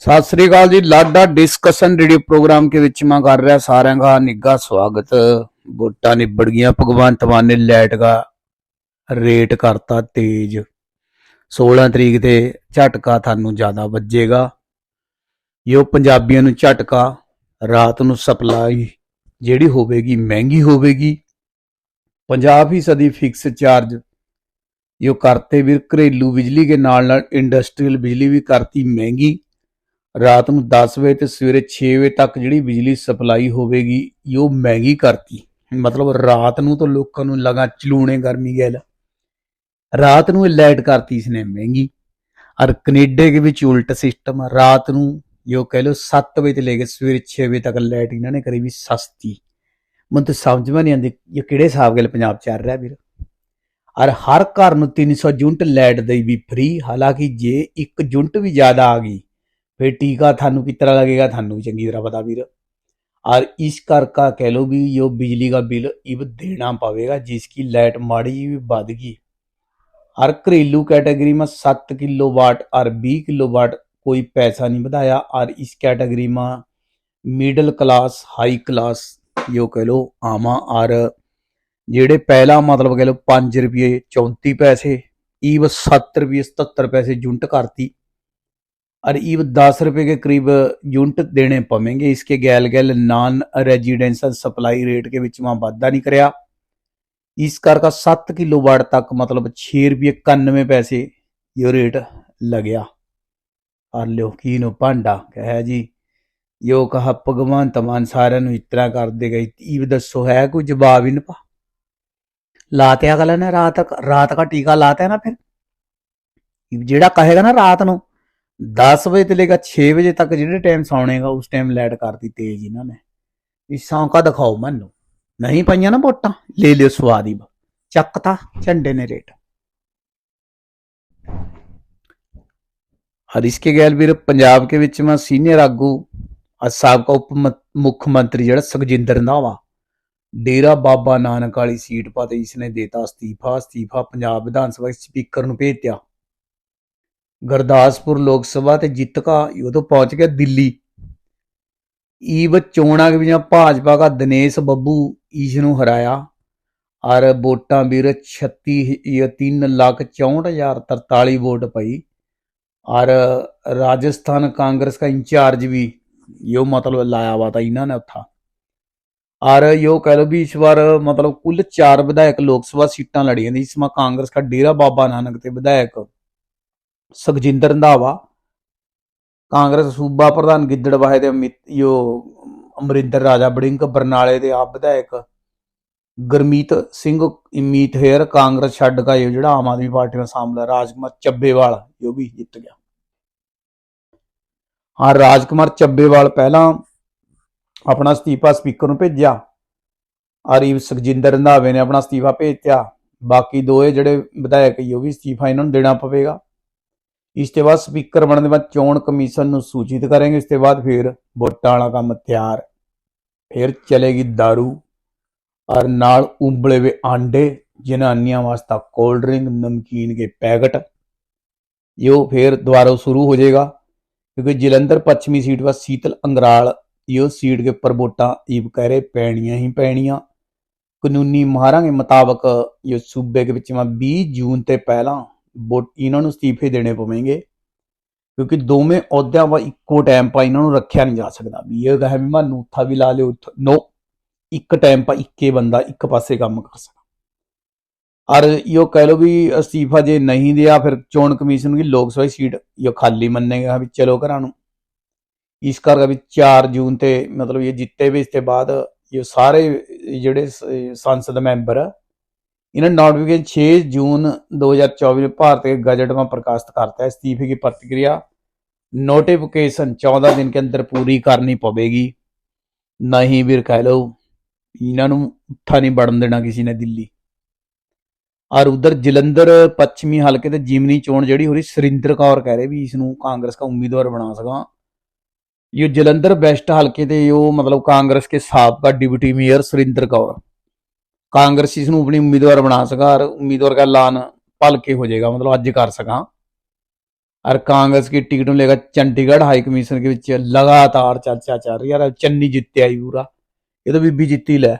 ਸਤਿ ਸ੍ਰੀ ਅਕਾਲ ਜੀ, ਲਾਡਾ ਡਿਸਕਸ਼ਨ ਰੇਡੀਓ ਪ੍ਰੋਗਰਾਮ ਕੇ ਵਿੱਚ ਮੈਂ ਕਰ ਰਿਹਾ ਸਾਰਿਆਂ ਦਾ ਨਿੱਘਾ ਸਵਾਗਤ। ਵੋਟਾਂ ਨਿਬੜ ਗਈਆਂ, ਭਗਵੰਤ ਮਾਨ ਨੇ ਲਾਈਟ ਦਾ ਰੇਟ ਕਰਤਾ ਤੇਜ਼। 16 ਤਰੀਕ ਤੇ ਝਟਕਾ ਤੁਹਾਨੂੰ ਜ਼ਿਆਦਾ ਵੱਜੇਗਾ। ਇਹ ਪੰਜਾਬੀਆਂ ਨੂੰ ਝਟਕਾ, ਰਾਤ ਨੂੰ ਸਪਲਾਈ ਜਿਹੜੀ ਹੋਵੇਗੀ, ਮਹਿੰਗੀ ਹੋਵੇਗੀ। 50% ਫਿਕਸ ਚਾਰਜ ਇਹ ਕਰਤੇ ਵੀ ਘਰੇਲੂ ਬਿਜਲੀ ਦੇ ਨਾਲ ਨਾਲ ਇੰਡਸਟਰੀਅਲ ਬਿਜਲੀ ਵੀ ਕਰਤੀ ਮਹਿੰਗੀ। ਰਾਤ ਨੂੰ 10 ਵਜੇ ਤੇ ਸਵੇਰੇ 6 ਵਜੇ ਤੱਕ ਜਿਹੜੀ ਬਿਜਲੀ ਸਪਲਾਈ ਹੋਵੇਗੀ ਉਹ ਮਹਿੰਗੀ ਕਰਤੀ। ਮਤਲਬ ਰਾਤ ਨੂੰ ਤਾਂ ਲੋਕਾਂ ਨੂੰ ਲਗਾ ਚਲੂਣੇ ਗਰਮੀ ਗੈਲ। ਰਾਤ ਨੂੰ ਇਹ ਲਾਈਟ ਕਰਤੀ ਇਸਨੇ ਮਹਿੰਗੀ। ਔਰ ਕੈਨੇਡਾ ਦੇ ਵਿੱਚ ਉਲਟ ਸਿਸਟਮ ਆ, ਰਾਤ ਨੂੰ ਜੋ ਕਹਿ ਲੋ 7 ਵਜੇ ਤੋਂ ਲੈ ਕੇ ਸਵੇਰੇ 6 ਵਜੇ ਤੱਕ ਲਾਈਟ ਇਹਨਾਂ ਨੇ ਕਰੀ ਵੀ ਸਸਤੀ। ਮੈਨੂੰ ਤਾਂ ਸਮਝ ਮੈਂ ਨਹੀਂ ਆਉਂਦੀ ਇਹ ਕਿਹੜੇ ਹਿਸਾਬ ਨਾਲ ਪੰਜਾਬ ਚੱਲ ਰਿਹਾ ਵੀਰ। ਔਰ ਹਰ ਘਰ ਨੂੰ 300 ਯੂਨਿਟ ਲਾਈਟ ਦੇਈ ਵੀ ਫ੍ਰੀ ਹਾਲਾਂਕਿ ਜੇ ਇੱਕ ਯੂਨਿਟ ਵੀ ਜ਼ਿਆਦਾ ਆ ਗਈ ਫਿਰ ਟੀਕਾ ਤੁਹਾਨੂੰ ਕਿਸ ਤਰ੍ਹਾਂ ਲੱਗੇਗਾ ਤੁਹਾਨੂੰ ਵੀ ਚੰਗੀ ਤਰ੍ਹਾਂ ਪਤਾ ਵੀਰ और इस कर का कह लो भी यो बिजली का बिल इब देना पवेगा जिसकी लाइट माड़ी भी बढ़ गई हर घरेलू कैटेगरी में सत्त किलो वाट और बीस किलो वाट कोई पैसा नहीं बताया और इस कैटेगरी में मिडिल क्लास हाई क्लास यो कह लो आमा और ਜਿਹੜੇ ਪਹਿਲਾ ਮਤਲਬ ਕਹ ਲਓ 5 ਰੁਪਏ 34 ਪੈਸੇ ਈਵ 7 ਰੁਪਏ 77 पैसे यूनिट करती करीब दस रुपए के करीब यूनिट देने पवेंगे इसके गैल गैल नॉन रेजिडेंशियल सप्लाई रेट के बीच में वाधा नहीं कराया इस कार का सात किलो वाट तक मतलब छः रुपये इक्यानवे पैसे यो रेट लग्या और लो की नो भांडा कह जी यो कहा भगवंत मान सारे इतना कर देगा ईव दसो है कोई जवाब ही ना ਲਾਤਿਆ ਅਗਲੇ ਨੇ ਰਾਤ ਰਾਤ ਦਾ ਟੀਕਾ ਲਾਤਾ ਨਾ ਫਿਰ ਜਿਹੜਾ ਕਹੇਗਾ ਨਾ ਰਾਤ ਨੂੰ 10 ਵਜੇ ਤੋਂ ਲੈ ਕੇ 6 ਵਜੇ ਤੱਕ ਜਿਹੜੇ ਟਾਈਮ ਸੌਣੇਗਾ ਉਸ ਟਾਈਮ ਲਾਈਟ ਕਰਤੀ ਤੇਜ਼ ਇਹਨਾਂ ਨੇ ਵੀ ਸੌਂਕਾ ਦਿਖਾਓ ਮੈਨੂੰ ਨਹੀਂ ਪਈਆਂ ਨਾ ਵੋਟਾਂ ਲੈ ਲਿਓ ਸਵਾਦ ਹੀ ਚੱਕਤਾ ਝੰਡੇ ਨੇ ਰੇਟ और इसके गैल ਵੀਰ ਪੰਜਾਬ के ਵਿੱਚ ਮੈਂ ਸੀਨੀਅਰ ਆਗੂ ਅੱਜ ਸਾਬਕਾ ਉਪ ਮ- ਮੁੱਖ ਮੰਤਰੀ ਜਿਹੜਾ ਸੁਖਜਿੰਦਰ ਰੰਧਾਵਾ ਡੇਰਾ ਬਾਬਾ ਨਾਨਕ ਵਾਲੀ ਸੀਟ ਪਾਤੇ ਇਸਨੇ ਦੇਤਾ ਅਸਤੀਫਾ ਅਸਤੀਫਾ ਪੰਜਾਬ ਵਿਧਾਨ ਸਭਾ ਦੇ ਸਪੀਕਰ ਨੂੰ ਭੇਜਿਆ ਗੁਰਦਾਸਪੁਰ ਲੋਕ ਸਭਾ ਤੇ ਜਿੱਤਕਾ ਉਦੋਂ ਪਹੁੰਚ ਗਿਆ ਦਿੱਲੀ। ਈਵ ਚੋਣਾਂ ਕੇ ਵਿੱਚ ਭਾਜਪਾ ਦਾ ਦਿਨੇਸ਼ ਬੱਬੂ ਈਸ਼ ਨੂੰ ਹਰਾਇਆ। ਔਰ ਵੋਟਾਂ ਵੀਰ 36 ਇਹ 3 ਲੱਖ 64043 ਵੋਟ ਪਈ। ਔਰ ਰਾਜਸਥਾਨ ਕਾਂਗਰਸ ਦਾ ਇੰਚਾਰਜ ਵੀ ਯੋ ਮਤਲਬ ਲਾਇਆ ਵਾ ਤਾਂ ਇਹਨਾਂ ਨੇ ਉੱਥਾ। ਔਰ ਯੋ ਕਹ ਲੋ ਵੀ ਇਸ ਵਾਰ ਮਤਲਬ ਕੁੱਲ 4 ਵਿਧਾਇਕ ਲੋਕ ਸਭਾ ਸੀਟਾਂ ਲੜੀਆਂ ਨੇ ਇਸ ਮਾ ਕਾਂਗਰਸ ਦਾ ਡੇਰਾ ਬਾਬਾ ਨਾਨਕ ਤੇ ਵਿਧਾਇਕ ਸੁਖਜਿੰਦਰ ਰੰਧਾਵਾ, ਕਾਂਗਰਸ ਸੂਬਾ ਪ੍ਰਧਾਨ ਗਿੱਦੜਵਾਹੇ ਦੇ ਅਮਿਤ, ਯੋ ਅਮਰਿੰਦਰ ਰਾਜਾ ਬੜਿੰਕ ਬਰਨਾਲੇ ਦੇ ਆਪ ਵਿਧਾਇਕ ਗਰਮੀਤ ਸਿੰਘ ਇਮੀਤ ਹੇਰ ਕਾਂਗਰਸ ਛੱਡ ਕੇ ਇਹ ਜਿਹੜਾ ਆਮ ਆਦਮੀ ਪਾਰਟੀ ਨਾਲ ਸ਼ਾਮਲ ਰਾਜਕੁਮਾਰ ਚੱਬੇਵਾਲ, ਜੋ ਵੀ ਜਿੱਤ ਗਿਆ। ਹਾਂ, ਰਾਜਕੁਮਾਰ ਚੱਬੇਵਾਲ ਪਹਿਲਾਂ ਆਪਣਾ ਅਸਤੀਫਾ ਸਪੀਕਰ ਨੂੰ ਭੇਜਿਆ। ਆਰੀ ਸੁਖਜਿੰਦਰ ਰੰਧਾਵੇ ਨੇ ਆਪਣਾ ਅਸਤੀਫਾ ਭੇਜਿਆ। ਬਾਕੀ ਦੋਏ ਜਿਹੜੇ ਵਿਧਾਇਕ ਹੀ ਉਹ ਵੀ ਅਸਤੀਫਾ ਇਹਨਾਂ ਨੂੰ ਦੇਣਾ ਪਵੇਗਾ। ਇਸ ਤੋਂ ਬਾਅਦ ਸਪੀਕਰ ਬਣਨ ਦੇ ਬਾਅਦ ਚੋਣ ਕਮਿਸ਼ਨ ਨੂੰ ਸੂਚਿਤ ਕਰਾਂਗੇ, ਇਸ ਤੋਂ ਬਾਅਦ ਫਿਰ ਵੋਟਾਂ ਵਾਲਾ ਕੰਮ ਤਿਆਰ। ਫਿਰ ਚਲੇਗੀ दारू ਔਰ ਨਾਲ ਉਬਲੇ ਵੇ ਆਂਡੇ ਜਨਾਨੀਆਂ ਵਾਸਤੇ ਕੋਲਡ ਡਰਿੰਕ ਨਮਕੀਨ ਕੇ ਪੈਕਟ। ਇਹ ਫਿਰ ਦੁਬਾਰਾ ਸ਼ੁਰੂ ਹੋ ਜਾਏਗਾ, ਕਿਉਂਕਿ ਜਲੰਧਰ ਪੱਛਮੀ ਸੀਟ ਵਾ ਸੀਤਲ ਅੰਗਰਾਲ, ਇਹ ਸੀਟ ਦੇ ਉੱਪਰ ਵੋਟਾਂ ਈਵ ਕਹਿ ਰਹੇ ਪੈਣੀਆਂ ਹੀ ਪੈਣੀਆਂ। ਕਾਨੂੰਨੀ ਮਾਹਰਾਂ ਦੇ ਮੁਤਾਬਕ ਇਹ ਸੂਬੇ ਦੇ ਵਿੱਚ ਮੈਂ 20 ਜੂਨ ਤੇ ਪਹਿਲਾਂ ਇਹਨਾਂ ਨੂੰ ਅਸਤੀਫੇ ਦੇਣੇ ਪਵੇਂਗੇ ਕਿਉਂਕਿ ਦੋਵੇਂ ਅਹੁਦਿਆਂ ਵਾ ਇੱਕੋ ਟਾਈਮ ਪਾ ਇਹਨਾਂ ਨੂੰ ਰੱਖਿਆ ਨਹੀਂ ਜਾ ਸਕਦਾ। ਵੀ ਇਹ ਕਹੇ ਵੀ ਮੈਨੂੰ ਉੱਥਾ ਵੀ ਲਾ ਲਿਓ ਨੋ ਇੱਕ ਟਾਈਮ ਪਾ ਇੱਕੇ ਬੰਦਾ ਇੱਕ ਪਾਸੇ ਕੰਮ ਕਰ ਸਕਦਾ। ਔਰ ਇਹ ਕਹਿ ਲੋ ਵੀ ਅਸਤੀਫਾ ਜੇ ਨਹੀਂ ਦਿਆ ਫਿਰ ਚੋਣ ਕਮਿਸ਼ਨ ਦੀ ਲੋਕ ਸਭਾ ਸੀਟ ਇਹ ਖਾਲੀ ਮੰਨੇਗਾ ਵੀ ਚਲੋ ਘਰਾਂ ਨੂੰ। ਇਸ ਕਰਕੇ ਵੀ 4 ਜੂਨ ਤੇ ਮਤਲਬ ਇਹ ਜਿੱਤੇ ਵੀ ਇਸ ਤੇ ਬਾਅਦ ਇਹ ਸਾਰੇ ਜਿਹੜੇ ਸੰਸਦ ਮੈਂਬਰ ਆ, इन्होंने नोटिफिकेशन 6 जून 2024 में भारत के गजट में प्रकाशित करता है इस्तीफे की प्रतिक्रिया नोटिफिकेशन 14 दिन के अंदर पूरी करनी पवेगी नहीं वीर कह लो इन्हों उठा नहीं बढ़न देना किसी ने दिल्ली और उधर जलंधर पश्चिमी हलके से जिमनी चोन जड़ी हो रही सुरिंदर कौर कह रहे भी इस कांग्रेस का उम्मीदवार बना सका ये जलंधर वेस्ट हलके से यो मतलब कांग्रेस के सबका डिप्टी मेयर सुरिंदर कौर ਕਾਂਗਰਸ ਇਸ ਨੂੰ ਆਪਣੀ ਉਮੀਦਵਾਰ ਬਣਾ ਸਕਾਂ ਔਰ ਉਮੀਦਵਾਰ ਦਾ ਐਲਾਨ ਭਲਕੇ ਹੋ ਜਾਏਗਾ ਮਤਲਬ ਅੱਜ ਕਰ ਸਕਾਂ और कांग्रेस की टिकट में लेकर चंडीगढ़ हाई कमीशन के बीच लगातार चर्चा चल रही है यार चन्नी जित्ते आई पूरा ये तो बीबी जित्ती ले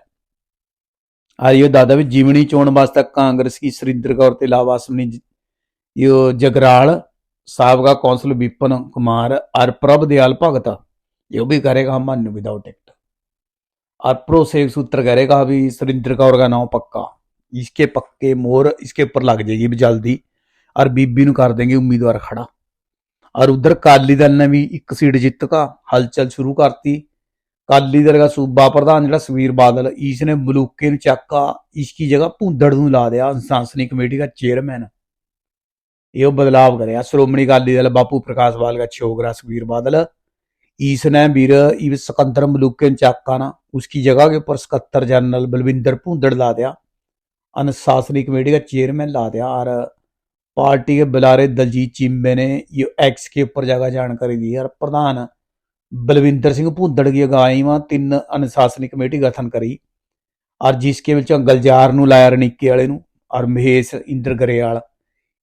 और ये दादा भी जीवनी चोण वास्ते कांग्रेस की सुरिंदर कौर के अलावा असमनी यो जगराल साहब का कौंसल विपिन कुमार और प्रभ दयाल भगत ये भी करेगा मान्य विदाउट टिकट और प्रो से सूत्र करेगा अभी सुरेंद्र कौर का नाम पक्का इसके पक्के मोर इसके ऊपर लग जाएगी भी जल्दी और बीबी ਨੂੰ ਕਰ ਦੇंगे ਉਮੀਦਵਾਰ ਖੜਾ और उधर काली दल ने भी एक सीट जीत का हलचल शुरू करती काली दल का सूबा प्रधान ਜਿਹੜਾ ਸੁਵੀਰ ਬਾਦਲ ਇਸ ਨੇ ਮਲੂਕੇ ਨੂੰ ਚੱਕਾ ਇਸ ਦੀ ਜਗ੍ਹਾ ਭੁੰਦੜ ਨੂੰ ਲਾ ਦਿਆ ਸੰਸਨੀ ਕਮੇਟੀ ਦਾ ਚੇਅਰਮੈਨ ਇਹੋ ਬਦਲਾਵ ਕਰਿਆ ਸ਼੍ਰੋਮਣੀ ਅਕਾਲੀ ਦਲ ਬਾਪੂ ਪ੍ਰਕਾਸ਼ ਵਾਲ ਦਾ ਛੋਗਰਾ ਸੁਵੀਰ ਬਾਦਲ इसने वीर इव सिकंदर मलूके ने चाका ना उसकी जगह के ऊपर सकत्तर जनरल बलविंदर भूंदड़ ला दिया अनुशासनी कमेटी का चेयरमैन ला दिया और पार्टी के बुलारे दलजीत चिंबे ने ये एक्स के ऊपर जगह जानकारी दी और प्रधान बलविंदर सिंह भूंदड़ की अगुवाई में तीन अनुशासनी कमेटी गठन करी और जिसके ਵਿੱਚੋਂ ਗਲਜਾਰ ਨੂੰ ਲਾਇਆ ਰਣੀਕੇ ਵਾਲੇ ਨੂੰ ਔਰ ਮਹੇਸ਼ ਇੰਦਰ ਗਰੇਵਾਲ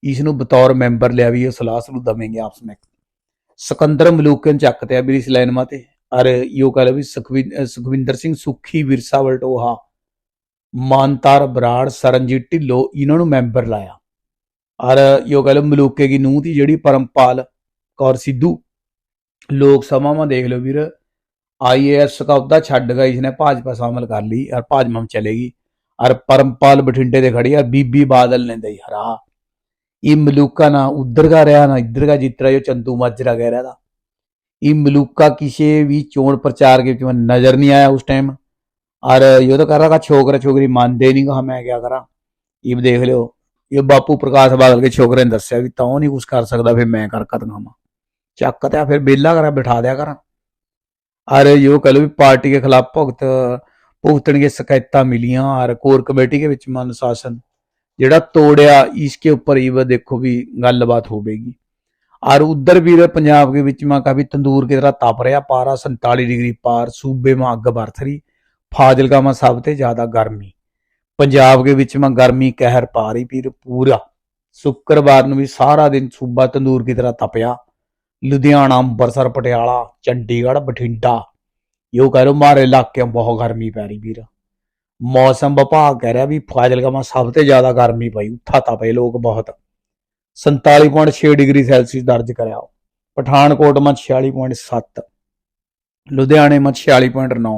ਇਸ ਨੂੰ ਬਤੌਰ ਮੈਂਬਰ ਲਿਆ ਵੀ ਇਹ ਸਲਾਹ ਸਲੂ ਦਵੇਂਗੇ ਆਪਸ ਵਿੱਚ ਸਕੰਦਰ ਮਲੂਕਨ ਚੱਕ ਤੇ ਅਬਰੀ ਸਲੈਨਮਾ ਤੇ। ਅਰ ਯੋ ਕਹ ਲਵੀ ਸੁਖਵਿੰਦਰ ਸਿੰਘ, ਸੁਖੀ, ਵਿਰਸਾ ਵਲਟੋਹਾ, ਮਾਨਤਾਰ, ਬਰਾੜ, ਸਰਨਜੀਤ ਢਿੱਲੋ, ਇਹਨਾਂ ਨੂੰ ਮੈਂਬਰ ਲਾਇਆ। ਔਰ ਯੋ ਕਹ ਲੋ ਮਲੂਕੇ ਦੀ ਨੂੰਹ ਦੀ ਜਿਹੜੀ ਪਰਮਪਾਲ ਕੌਰ ਸਿੱਧੂ, ਲੋਕ ਸਭਾਵਾਂ ਦੇਖ ਲਓ ਵੀਰ ਆਈਏਐਸ ਕੌਦਾ ਛੱਡ ਗਈ ਇਸਨੇ ਭਾਜਪਾ ਸ਼ਾਮਲ ਕਰ ਲਈ, ਔਰ ਭਾਜਪਾ ਵਿੱਚ ਚਲੇਗੀ ਔਰ ਪਰਮਪਾਲ ਬਠਿੰਡੇ ਦੇ ਖੜੀ ਔਰ ਬੀਬੀ ਬਾਦਲ ਨੇ ਦਈ ਹਰਾ। हरा ये मलूका ना उधर का रहा ना इधर का जित रहा जो चंदू माजरा कह रहा था ये मलूका किसी भी चोण प्रचार के ਵਿੱਚ नजर नहीं आया उस टाइम और ये तो कर रहा था छोकरा छोकरी मानते नहीं कहा मैं क्या करा ये भी देख लो ये बापू प्रकाश बादल के छोकरे ने दसिया भी तो नहीं कुछ कर सकता फिर मैं कर कर दिखावा ਚੱਕ ਤੇ ਫਿਰ ਬੇਲਾ ਕਰਾ ਬਿਠਾ ਦਿਆ ਕਰਾਂ ਔਰ ਯੋ ਕਹ ਲੋ ਵੀ ਪਾਰਟੀ के खिलाफ ਭੁਗਤ ਭੁਗਤਣਗੇ ਸ਼ਿਕਾਇਤਾਂ ਮਿਲੀਆਂ ਔਰ ਕੋਰ ਕਮੇਟੀ के ਵਿੱਚ ਮਨ ਸ਼ਾਸਨ ਜਿਹੜਾ तोड़या इसके ऊपर इव देखो भी गलबात होगी और उधर भी पंजाब के बीच में काफी तंदूर की तरह ताप रहा पारा सैतालीस डिग्री पार सूबे में अग बरस रही फाजिलका में सब से ज्यादा गर्मी पंजाब के बीच में गर्मी कहर पा रही फिर पूरा ਸ਼ੁੱਕਰਵਾਰ ਨੂੰ ਵੀ ਸਾਰਾ ਦਿਨ ਸੂਬਾ ਤੰਦੂਰ ਦੀ ਤਰ੍ਹਾਂ ਤਪਿਆ ਲੁਧਿਆਣਾ ਅੰਮ੍ਰਿਤਸਰ ਪਟਿਆਲਾ ਚੰਡੀਗੜ੍ਹ ਬਠਿੰਡਾ ਯੋ ਕਹਿ ਲੋ ਮਾਰੇ ਇਲਾਕਿਆਂ ਬਹੁਤ ਗਰਮੀ ਪੈ ਰਹੀ ਵੀਰ ਮੌਸਮ ਵਿਭਾਗ ਕਹਿ ਰਿਹਾ ਵੀ ਫਾਜ਼ਿਲਕਾ ਮਾ ਸਭ ਤੋਂ ਜ਼ਿਆਦਾ ਗਰਮੀ ਪਈ ਉੱਥਾ ਤਪੇ ਲੋਕ ਬਹੁਤ 47.6 ਡਿਗਰੀ ਸੈਲਸੀਅਸ ਦਰਜ ਕਰਿਆ ਪਠਾਨਕੋਟ ਮਾ 46.7 ਲੁਧਿਆਣੇ ਮਾ 46.9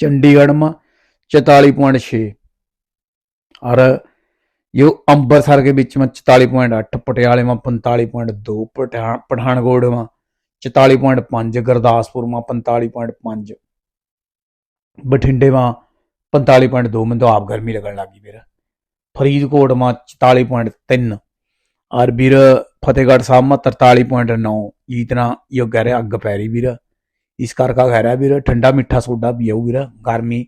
ਚੰਡੀਗੜ੍ਹ ਮਾ 44.6 ਔਰ यो ਅੰਮ੍ਰਿਤਸਰ के बीच में 44.8 ਪਟਿਆਲੇ में 45.2 ਪਠਾਨ ਪਠਾਨਕੋਟ में 44.5 ਗੁਰਦਾਸਪੁਰ में 45.5 ਬਠਿੰਡੇ में 45.2 ਮੈਨੂੰ ਤਾਂ ਆਪ ਗਰਮੀ ਲੱਗਣ ਲੱਗੀ ਵੀਰ ਫਰੀਦਕੋਟ में 44.3 ਔਰ ਵੀਰ ਫਤਿਹਗੜ੍ਹ ਸਾਹਿਬ में 43.9 ਇਤਨਾ ਇਹ ਕਹਿ ਰਿਹਾ ਅੱਗ ਪੈ ਰਹੀ ਵੀਰ ਇਸ ਕਰਕੇ ਕਹਿ ਰਿਹਾ ਵੀਰ ਠੰਡਾ ਮਿੱਠਾ ਸੋਡਾ ਪੀਓ ਵੀਰ ਗਰਮੀ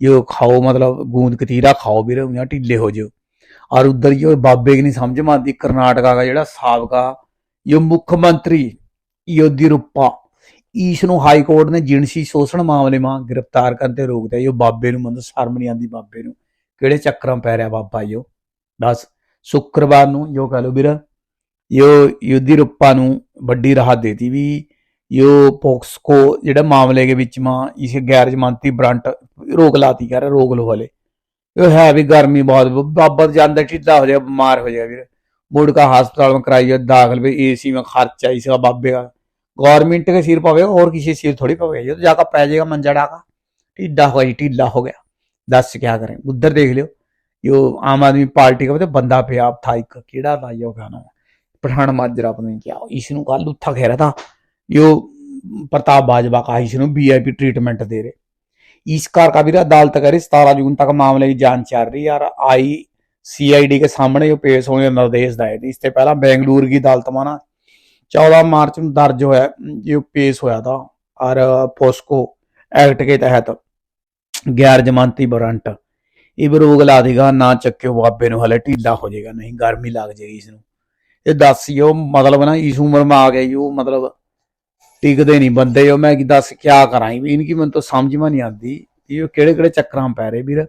ਇਹ ਖਾਓ ਮਤਲਬ ਗੂੰਦ ਕਤੀਰਾ ਖਾਓ ਵੀਰ ਉਹਨਾਂ ਢਿੱਲੇ ਹੋ ਜਾਓ और उधर ये बाबे की नहीं समझ में आती कर्नाटका का ਜਿਹੜਾ ਸਾਬਕਾ ਇਹ ਮੁੱਖ ਮੰਤਰੀ ਈਸ਼ ਨੂੰ ਹਾਈ ਕੋਰਟ ਨੇ ਜਿਣਸੀ ਸ਼ੋਸ਼ਣ ਮਾਮਲੇ ਮਾਂ ਗ੍ਰਿਫਤਾਰ ਕਰਨ ਤੇ ਰੋਕ ਦਿੱਤਾ ਯੋ ਬਾਬੇ ਨੂੰ ਮੈਨੂੰ ਸ਼ਰਮ ਨਹੀਂ ਬਾਬੇ ਨੂੰ। ਕਿਹੜੇ ਚੱਕਰਾਂ ਪੈ ਰਿਹਾ ਬਾਬਾ ਯੋ ਦੱਸ। ਸ਼ੁੱਕਰਵਾਰ ਨੂੰ ਜੋ ਕਹ ਲੋ ਵੀਰ, ਯੋ ਯੁੱਧੀ ਰੁੱਪਾ ਨੂੰ ਵੱਡੀ ਰਾਹਤ ਦੇਤੀ ਵੀ ਯੋ ਪੋਕਸਕੋ ਜਿਹੜਾ ਮਾਮਲੇ ਦੇ ਵਿੱਚ ਮਾਂ ਇਸ ਗੈਰ ਜ਼ਮਾਨਤੀ ਬਰੰਟ ਰੋਕ ਲਾਤੀ ਕਰ ਰੋਕ ਲੋ ਵਾਲੇ ਇਹ ਹੈ ਵੀ ਗਰਮੀ ਬਹੁਤ, ਬਾਬਾ ਜਾਂਦਾ ਢਿੱਲਾ ਹੋ ਜਾਏਗਾ ਬਿਮਾਰ ਹੋ ਜਾਏਗਾ ਵੀਰ। ਮੁੜ ਕਾ ਹਸਪਤਾਲ ਮੇ ਕਰਾਈਏ ਦਾਖਲ ਵੀ ਏਸੀ ਮੇ ਖਰਚਾ ਇਸ ਦਾ ਬਾਬੇ ਦਾ। गवर्नमेंट के सिर पवेगा और किसी सिर थोड़ी पवेगा ये तो जाकर पै जाएगा मंजड़ा का टिड्डा होगा जी टिड्डा हो गया दस से क्या करें उधर देख लियो यो आम आदमी पार्टी का बंदा पे आप था एक कीड़ा था यो गाना पठान माजरा पता नहीं क्या इसनों का लुत्था कह रहा था यो प्रताप बाजवा का इसनों वीआईपी ट्रीटमेंट दे रहे इस कार का भी अदालत करे सतारा जून तक मामले की जांच चल रही यार आई सीआईडी के सामने यो पेश होने निर्देश दिए थे इससे पहला बेंगलुरु की अदालत माना 14 ਮਾਰਚ ਨੂੰ ਦਰਜ ਹੋਇਆ ਜੋ ਪੇਸ਼ ਹੋਇਆ था और फोस्को एक्ट के तहत गैर जमानती वारंट ਇਹ ਬਰੋਗ ਲਾ ਦੇਗਾ, ਨਾ ਚੱਕਿਓ ਬਾਬੇ ਨੂੰ, ਹਲੇ ਢੀਲਾ ਹੋ ਜਾਏਗਾ, ਨਹੀਂ ਗਰਮੀ ਲੱਗ ਜਾਏਗੀ ਇਸ ਨੂੰ। ਇਹ ਦੱਸਿਓ ਮਤਲਬ ਨਾ, ਇਸ ਉਮਰ ਮਾ ਆ ਗਏ ਉਹ, ਮਤਲਬ ਟਿਕਦੇ ਨਹੀਂ ਬੰਦੇ। ਉਹ ਮੈਂ ਕਿ ਦੱਸ ਕਿਆ ਕਰਾਂ ਵੀ ਇਨਕੀ ਮਨ ਤੋਂ ਸਮਝ ਮਾ ਨਹੀਂ ਆਂਦੀ ਇਹ ਕਿਹੜੇ ਕਿਹੜੇ ਚੱਕਰਾਂ ਪੈ ਰਹੇ ਵੀਰ।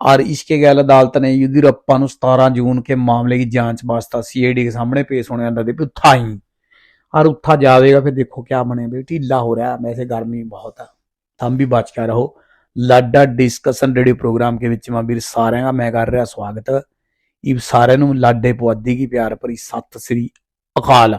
ਆਰ ਇਸ਼ਕੀ ਗੱਲ ਅਦਾਲਤ ਨੇ अदालत ਰੱਪਾ ਨੂੰ सतारह ਜੂਨ ਕੇ ਮਾਮਲੇ ਦੀ ਜਾਂਚ वास्ता सीएडी के सामने पेश होने आंदा थे थाई ही और उत्था जाएगा फिर देखो क्या बने भाई ढीला हो रहा है वैसे गर्मी बहुत है हम भी बच के रहो ਲਾਡਾ ਡਿਸਕਸ਼ਨ ਰੇਡੀਓ ਪ੍ਰੋਗਰਾਮ ਕੇ ਵਿੱਚ ਮੈਂ ਵੀਰ ਸਾਰਿਆਂ ਦਾ ਮੈਂ ਕਰ ਰਿਹਾ ਸਵਾਗਤ ਇਹ ਸਾਰਿਆਂ ਨੂੰ ਲਾਡੇ ਪੁਆਧੀ ਕੀ ਪਿਆਰ ਭਰੀ ਸਤਿ ਸ੍ਰੀ ਅਕਾਲ